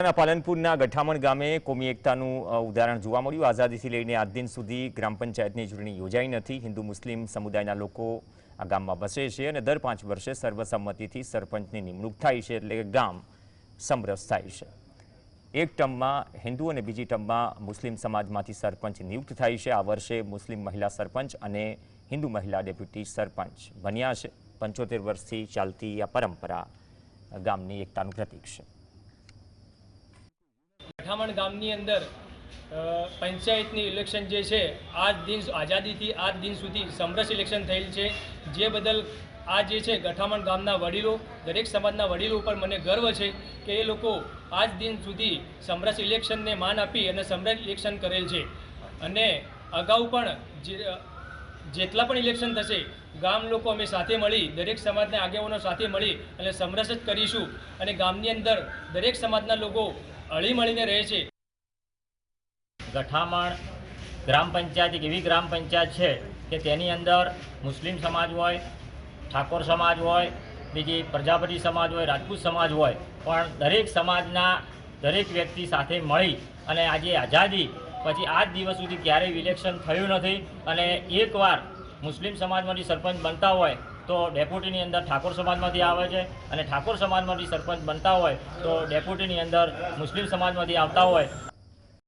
પાલનપુરના ગઠામણ ગામે કોમી એકતાનું ઉદાહરણ જોવા મળ્યું. આઝાદીથી લઈને આજ દિન સુધી ગ્રામ પંચાયતની ચૂંટણી યોજાઈ નથી. હિન્દુ, મુસ્લિમ સમુદાયના લોકો આ ગામમાં વસે છે અને દર પાંચ વર્ષે સર્વસંમતિથી સરપંચની નિમણૂક થાય છે એટલે ગામ સમરસ થાય છે. એક ટર્મમાં હિન્દુ અને બીજી ટર્મમાં મુસ્લિમ સમાજમાંથી સરપંચ નિયુક્ત થાય છે. આ વર્ષે મુસ્લિમ મહિલા સરપંચ અને હિન્દુ મહિલા ડેપ્યુટી સરપંચ બન્યા છે. પંચોતેર વર્ષથી ચાલતી આ પરંપરા ગામની એકતાનું પ્રતીક છે. ગઠામણ ગામની અંદર પંચાયતની ઇલેક્શન જે છે, આજ દિન આઝાદીથી આજ દિન સુધી સમરસ ઇલેક્શન થયેલ છે. જે બદલ આ જે છે ગઠામણ ગામના વડીલો, દરેક સમાજના વડીલો ઉપર મને ગર્વ છે કે એ લોકો આજ દિન સુધી સમરસ ઇલેક્શનને માન આપી અને સમરસ ઇલેક્શન કરેલ છે. અને અગાઉ પણ જેટલા પણ ઇલેક્શન થશે, ગામ લોકો અમે સાથે મળી, દરેક સમાજના આગેવાનો સાથે મળી અને સમરસ જ કરીશું. અને ગામની અંદર દરેક સમાજના લોકો હળી મળીને રહે છે. ગઠામણ ગ્રામ પંચાયત એક એવી ગ્રામ પંચાયત છે કે તેની અંદર મુસ્લિમ સમાજ હોય, ઠાકોર સમાજ હોય, બીજી પ્રજાપતિ સમાજ હોય, રાજપૂત સમાજ હોય, પણ દરેક સમાજના દરેક વ્યક્તિ સાથે મળી અને આજે આઝાદી પછી આજ દિવસ સુધી ક્યારેય ઇલેક્શન થયું નથી અને એકવાર મુસ્લિમ સમાજમાંથી સરપંચ બનતા હોય તો ડેપ્યુટીની અંદર ઠાકોર સમાજમાંથી આવે છે અને ઠાકોર સમાજમાંથી સરપંચ બનતા હોય તો ડેપ્યુટીની અંદર મુસ્લિમ સમાજમાંથી આવતા હોય